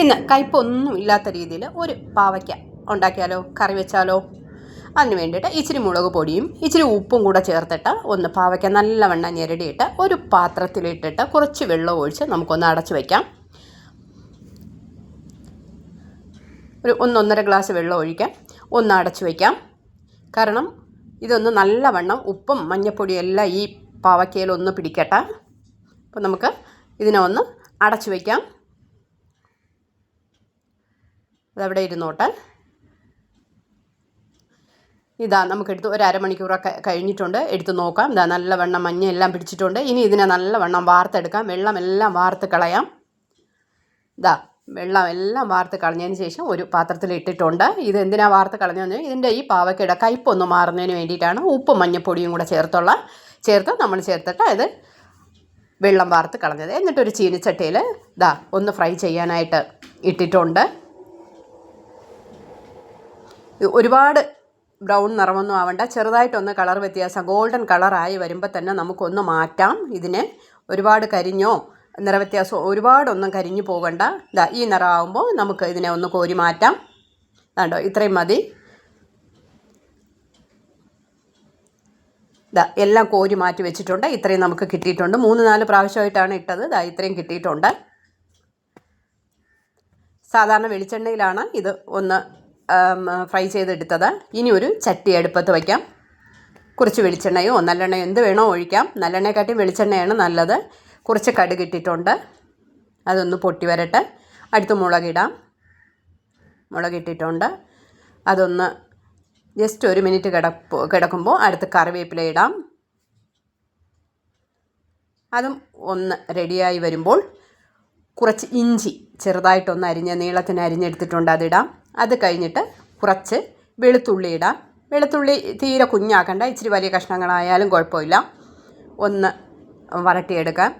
ഇന്ന് കയ്പൊന്നും ഇല്ലാത്ത രീതിയിൽ ഒരു പാവയ്ക്ക ഉണ്ടാക്കിയാലോ കറി വെച്ചാലോ? അതിന് വേണ്ടിയിട്ട് ഇച്ചിരി മുളക് പൊടിയും ഇച്ചിരി ഉപ്പും കൂടെ ചേർത്തിട്ട് ഒന്ന് പാവയ്ക്ക നല്ലവണ്ണം ഞെരടിയിട്ട് ഒരു പാത്രത്തിലിട്ടിട്ട് കുറച്ച് വെള്ളം ഒഴിച്ച് നമുക്കൊന്ന് അടച്ചു വയ്ക്കാം ഒരു ഒന്നൊന്നര ഗ്ലാസ് വെള്ളം ഒഴിക്കാം. ഒന്ന് അടച്ചു വയ്ക്കാം കാരണം ഇതൊന്ന് നല്ലവണ്ണം ഉപ്പും മഞ്ഞപ്പൊടിയും എല്ലാം ഈ പാവയ്ക്കയിലൊന്ന് പിടിക്കട്ടെ. അപ്പോൾ നമുക്ക് ഇതിനെ ഒന്ന് അടച്ചു വയ്ക്കാം അതവിടെ ഇരുന്നോട്ടെ. ഇതാ നമുക്കെടുത്ത് ഒരു അരമണിക്കൂറൊക്കെ കഴിഞ്ഞിട്ടുണ്ട്. എടുത്ത് നോക്കാം. ഇതാ നല്ലവണ്ണം മഞ്ഞ എല്ലാം പിടിച്ചിട്ടുണ്ട്. ഇനി ഇതിനെ നല്ലവണ്ണം വാർത്തെടുക്കാം. വെള്ളമെല്ലാം വാർത്ത് കളയാം. ഇതാ വെള്ളം എല്ലാം വാർത്ത് കളഞ്ഞതിന് ശേഷം ഒരു പാത്രത്തിൽ ഇട്ടിട്ടുണ്ട്. ഇത് എന്തിനാണ് വാർത്ത് കളഞ്ഞതെന്ന് ഇതിന്റെ ഈ പാവക്കയുടെ കയ്പൊന്ന് മാറുന്നതിന് വേണ്ടിയിട്ടാണ്. ഉപ്പും മഞ്ഞപ്പൊടിയും കൂടെ ചേർത്തുള്ള ചേർത്ത് നമ്മൾ ചേർത്തിട്ട് ഇത് വെള്ളം വാർത്ത് കളഞ്ഞത്. എന്നിട്ടൊരു ചീനിച്ചട്ടിയിൽ ഇതാ ഒന്ന് ഫ്രൈ ചെയ്യാനായിട്ട് ഇട്ടിട്ടുണ്ട്. ഒരുപാട് ബ്രൗൺ നിറമൊന്നും ആവണ്ട. ചെറുതായിട്ടൊന്ന് കളർ വ്യത്യാസം ഗോൾഡൻ കളറായി വരുമ്പോൾ തന്നെ നമുക്കൊന്ന് മാറ്റാം. ഇതിനെ ഒരുപാട് കരിഞ്ഞോ നിറവ്യത്യാസം ഒരുപാടൊന്നും കരിഞ്ഞു പോകണ്ട ഇതാ ഈ നിറമാകുമ്പോൾ നമുക്ക് ഇതിനെ ഒന്ന് കോരി മാറ്റാം. കണ്ടോ ഇത്രയും മതി. ഇതാ എല്ലാം കോരി മാറ്റി വെച്ചിട്ടുണ്ട്. ഇത്രയും നമുക്ക് കിട്ടിയിട്ടുണ്ട്. മൂന്ന് നാല് പ്രാവശ്യമായിട്ടാണ് ഇട്ടത്. ഇതാ ഇത്രയും കിട്ടിയിട്ടുണ്ട്. സാധാരണ വെളിച്ചെണ്ണയിലാണ് ഇത് ഒന്ന് ഫ്രൈ ചെയ്തെടുത്തത് ഇനി ഒരു ചട്ടി അടുപ്പത്ത് വയ്ക്കാം. കുറച്ച് വെളിച്ചെണ്ണയോ നല്ലെണ്ണയോ എന്ത് വേണോ ഒഴിക്കാം. നല്ലെണ്ണയെക്കാട്ടി വെളിച്ചെണ്ണയാണ് നല്ലത്. കുറച്ച് കടുക് ഇട്ടിട്ടുണ്ട്. അതൊന്ന് പൊട്ടി വരട്ടെ. അടുത്ത് മുളകിടാം മുളകിട്ടിട്ടുണ്ട് അതൊന്ന് ജസ്റ്റ് ഒരു മിനിറ്റ് കിടപ്പ് കിടക്കുമ്പോൾ അടുത്ത് കറിവേപ്പില ഇടാം. അതും ഒന്ന് റെഡിയായി വരുമ്പോൾ കുറച്ച് ഇഞ്ചി ചെറുതായിട്ടൊന്ന് അരിഞ്ഞ് നീളത്തിന് അരിഞ്ഞെടുത്തിട്ടുണ്ട് അതിടാം. അത് കഴിഞ്ഞിട്ട് കുറച്ച് വെളുത്തുള്ളി ഇടാം. വെളുത്തുള്ളി തീരെ കുഞ്ഞാക്കണ്ട ഇച്ചിരി വലിയ കഷ്ണങ്ങളായാലും കുഴപ്പമില്ല. ഒന്ന് വരട്ടിയെടുക്കാം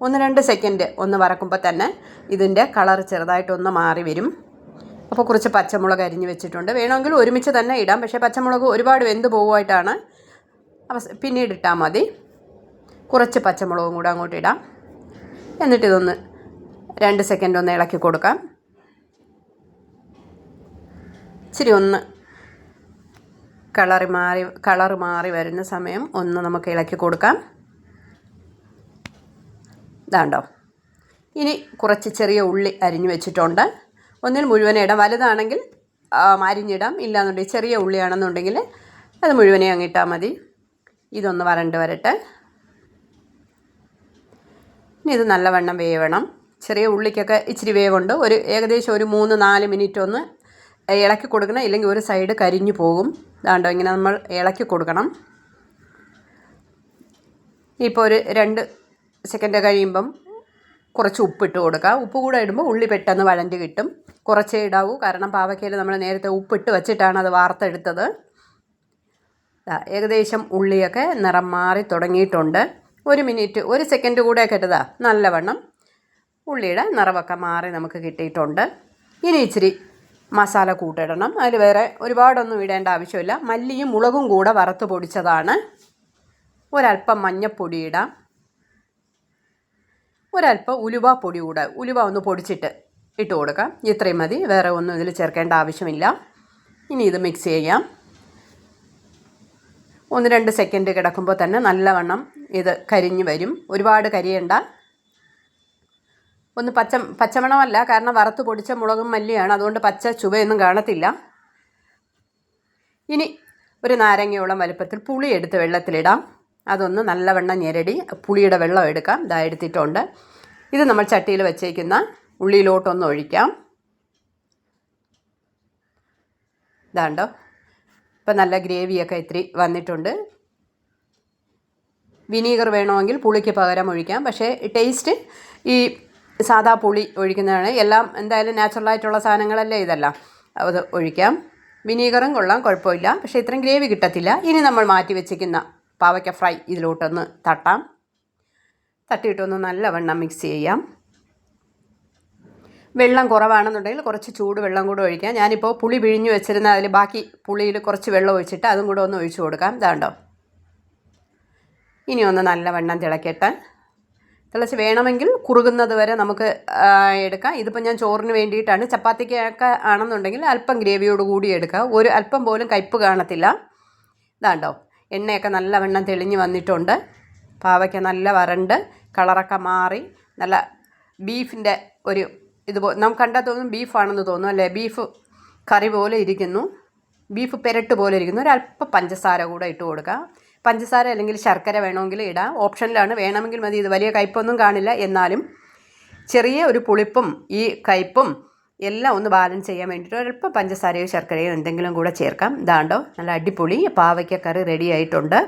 ഒന്ന് രണ്ട് സെക്കൻഡ് ഒന്ന് വറക്കുമ്പോൾ തന്നെ ഇതിന്റെ കളർ ചെറുതായിട്ടൊന്ന് മാറി വരും. അപ്പോൾ കുറച്ച് പച്ചമുളക് അരിഞ്ഞ് വെച്ചിട്ടുണ്ട്. വേണമെങ്കിൽ ഒരുമിച്ച് തന്നെ ഇടാം. പക്ഷേ പച്ചമുളക് ഒരുപാട് വെന്ത് പോകുമായിട്ടാണ്. അവ പിന്നീട് ഇട്ടാൽ മതി. കുറച്ച് പച്ചമുളകും കൂടെ അങ്ങോട്ട് ഇടാം. എന്നിട്ടിതൊന്ന് രണ്ട് സെക്കൻഡ് ഒന്ന് ഇളക്കി കൊടുക്കാം. ഇച്ചിരി ഒന്ന് കളറ് മാറി കളർ മാറി വരുന്ന സമയം ഒന്ന് നമുക്ക് ഇളക്കി കൊടുക്കാം. ഇതാണ്ടോ. ഇനി കുറച്ച് ചെറിയ ഉള്ളി അരിഞ്ഞു വെച്ചിട്ടുണ്ട്. ഒന്നിൽ മുഴുവനെ ഇടാം. വലുതാണെങ്കിൽ അരിഞ്ഞിടാം. ഇല്ലാന്നുണ്ടെങ്കിൽ ചെറിയ ഉള്ളിയാണെന്നുണ്ടെങ്കിൽ അത് മുഴുവനെ അങ്ങിട്ടാൽ മതി. ഇതൊന്ന് വരണ്ട് വരട്ടെ. ഇനി ഇത് നല്ലവണ്ണം വേവണം. ചെറിയ ഉള്ളിക്കൊക്കെ ഇച്ചിരി വേവുണ്ട്. ഒരു ഏകദേശം ഒരു മൂന്ന് നാല് മിനിറ്റ് ഒന്ന് ഇളക്കി കൊടുക്കണം ഇല്ലെങ്കിൽ ഒരു സൈഡ് കരിഞ്ഞു പോകും. ദാണ്ടോ ഇങ്ങനെ നമ്മൾ ഇളക്കി കൊടുക്കണം. ഇപ്പോൾ ഒരു രണ്ട് സെക്കൻഡ് കഴിയുമ്പം കുറച്ച് ഉപ്പിട്ട് കൊടുക്കുക. ഉപ്പ് കൂടെ ഇടുമ്പോൾ ഉള്ളി പെട്ടെന്ന് വഴണ്ട് കിട്ടും. കുറച്ചേ ഇടാവൂ. കാരണം പാവയ്ക്കയിൽ നമ്മൾ നേരത്തെ ഉപ്പിട്ട് വെച്ചിട്ടാണ് അത് വാർത്തെടുത്തത്. ഏകദേശം ഉള്ളിയൊക്കെ നിറം മാറി തുടങ്ങിയിട്ടുണ്ട്. ഒരു മിനിറ്റ് ഒരു സെക്കൻഡ് കൂടെ ഇട്ടതാ. നല്ലവണ്ണം ഉള്ളിയുടെ നിറവൊക്കെ മാറി നമുക്ക് കിട്ടിയിട്ടുണ്ട്. ഇനി ഇച്ചിരി മസാല കൂട്ടിടണം. അതിൽ വേറെ ഒരുപാടൊന്നും ഇടേണ്ട ആവശ്യമില്ല. മല്ലിയും മുളകും കൂടെ വറുത്ത് പൊടിച്ചതാണ്. ഒരല്പം മഞ്ഞപ്പൊടി ഇടാം. ഒരല്പം ഉലുവ പൊടി കൂടെ ഉലുവ ഒന്ന് പൊടിച്ചിട്ട് ഇട്ട് കൊടുക്കാം. ഇത്രയും മതി. വേറെ ഒന്നും ഇതിൽ ചേർക്കേണ്ട ആവശ്യമില്ല. ഇനി ഇത് മിക്സ് ചെയ്യാം. ഒന്ന് രണ്ട് സെക്കൻഡ് കിടക്കുമ്പോൾ തന്നെ നല്ലവണ്ണം ഇത് കരിഞ്ഞ് വരും. ഒരുപാട് കരിയണ്ട ഒന്ന് പച്ച പച്ചമണമല്ല കാരണം വറുത്ത് പൊടിച്ച മുളകും മല്ലിയാണ്. അതുകൊണ്ട് പച്ച ചുവയൊന്നും കാണത്തില്ല. ഇനി ഒരു നാരങ്ങയോളം വലുപ്പത്തിൽ പുളി എടുത്ത് വെള്ളത്തിലിടാം. അതൊന്ന് നല്ലവണ്ണം ഞെരടി പുളിയുടെ വെള്ളം എടുക്കാം. ഇതാ എടുത്തിട്ടുണ്ട്. ഇത് നമ്മൾ ചട്ടിയിൽ വെച്ചേക്കുന്ന ഉള്ളിയിലോട്ടൊന്ന് ഒഴിക്കാം. ഇതാണ്ടോ? ഇപ്പം നല്ല ഗ്രേവിയൊക്കെ ഇത്തിരി വന്നിട്ടുണ്ട്. വിനീഗർ വേണമെങ്കിൽ പുളിക്ക് പകരം ഒഴിക്കാം. പക്ഷേ ടേസ്റ്റ് ഈ സാദാ പുളി ഒഴിക്കുന്നതാണ്. എല്ലാം എന്തായാലും നാച്ചുറലായിട്ടുള്ള സാധനങ്ങളല്ലേ ഇതെല്ലാം. അത് ഒഴിക്കാം. വിനീഗറും കൊള്ളാം കുഴപ്പമില്ല. പക്ഷേ ഇത്രയും ഗ്രേവി കിട്ടത്തില്ല. ഇനി നമ്മൾ മാറ്റി വെച്ചിരിക്കുന്ന പാവയ്ക്ക ഫ്രൈ ഇതിലോട്ടൊന്ന് തട്ടാം. തട്ടിയിട്ടൊന്ന് നല്ലവണ്ണം മിക്സ് ചെയ്യാം. വെള്ളം കുറവാണെന്നുണ്ടെങ്കിൽ കുറച്ച് ചൂട് വെള്ളം കൂടെ ഒഴിക്കാം. ഞാനിപ്പോൾ പുളി പിഴിഞ്ഞ് വെച്ചിരുന്ന അതിൽ ബാക്കി പുളിയിൽ കുറച്ച് വെള്ളം ഒഴിച്ചിട്ട് അതും കൂടെ ഒന്ന് ഒഴിച്ചു കൊടുക്കാം. ഇതാണ്ടോ? ഇനി ഒന്ന് നല്ലവണ്ണം തിളക്കട്ടെ തിളച്ച് വേണമെങ്കിൽ കുറുകുന്നത് വരെ നമുക്ക് എടുക്കാം. ഇതിപ്പോൾ ഞാൻ ചോറിന് വേണ്ടിയിട്ടാണ്. ചപ്പാത്തിക്കൊക്കെ ആണെന്നുണ്ടെങ്കിൽ അല്പം ഗ്രേവിയോട് കൂടി എടുക്കുക ഒരു അല്പം പോലും കയ്പ്പ് കാണത്തില്ല. ഇതാണ്ടോ? എണ്ണയൊക്കെ നല്ല വെണ്ണം തെളിഞ്ഞ് വന്നിട്ടുണ്ട്. പാവയ്ക്ക നല്ല വരണ്ട്. കളറൊക്കെ മാറി. നല്ല ബീഫിന്റെ ഒരു ഇതുപോ നമുക്ക് കണ്ടാൽ തോന്നും ബീഫാണെന്ന് തോന്നും അല്ലേ? ബീഫ് കറി പോലെ ഇരിക്കുന്നു. ബീഫ് പെരട്ട് പോലെ ഇരിക്കുന്നു. ഒരല്പം പഞ്ചസാര കൂടെ ഇട്ട് കൊടുക്കാം. പഞ്ചസാര അല്ലെങ്കിൽ ശർക്കര വേണമെങ്കിൽ ഇടാം. ഓപ്ഷനിലാണ്. വേണമെങ്കിൽ മതി. ഇത് വലിയ കയ്പൊന്നും കാണില്ല. എന്നാലും ചെറിയ ഒരു പുളിപ്പും ഈ കയ്പും എല്ലാം ഒന്ന് ബാലൻസ് ചെയ്യാൻ വേണ്ടിയിട്ട് ഒരല്പം പഞ്ചസാരയോ ശർക്കരയോ എന്തെങ്കിലും കൂടെ ചേർക്കാം. ഇതാണ്ടോ. നല്ല അടിപൊളി പാവയ്ക്ക കറി റെഡി ആയിട്ടുണ്ട്.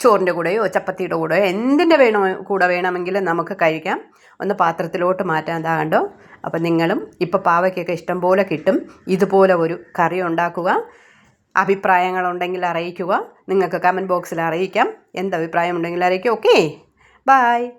ചോറിന്റെ കൂടെയോ ചപ്പാത്തിയുടെ കൂടെയോ എന്തിന്റെ വേണോ കൂടെ വേണമെങ്കിലും നമുക്ക് കഴിക്കാം. ഒന്ന് പാത്രത്തിലോട്ട് മാറ്റാൻ ഇതാണ്ടോ. അപ്പം നിങ്ങളും ഇപ്പോൾ പാവയ്ക്കൊക്കെ ഇഷ്ടം പോലെ കിട്ടും. ഇതുപോലെ ഒരു കറി ഉണ്ടാക്കുക. അഭിപ്രായങ്ങളുണ്ടെങ്കിൽ അറിയിക്കുക. നിങ്ങൾക്ക് കമന്റ് ബോക്സിൽ അറിയിക്കാം. എന്ത് അഭിപ്രായം ഉണ്ടെങ്കിൽ അറിയിക്കുക. Okay bye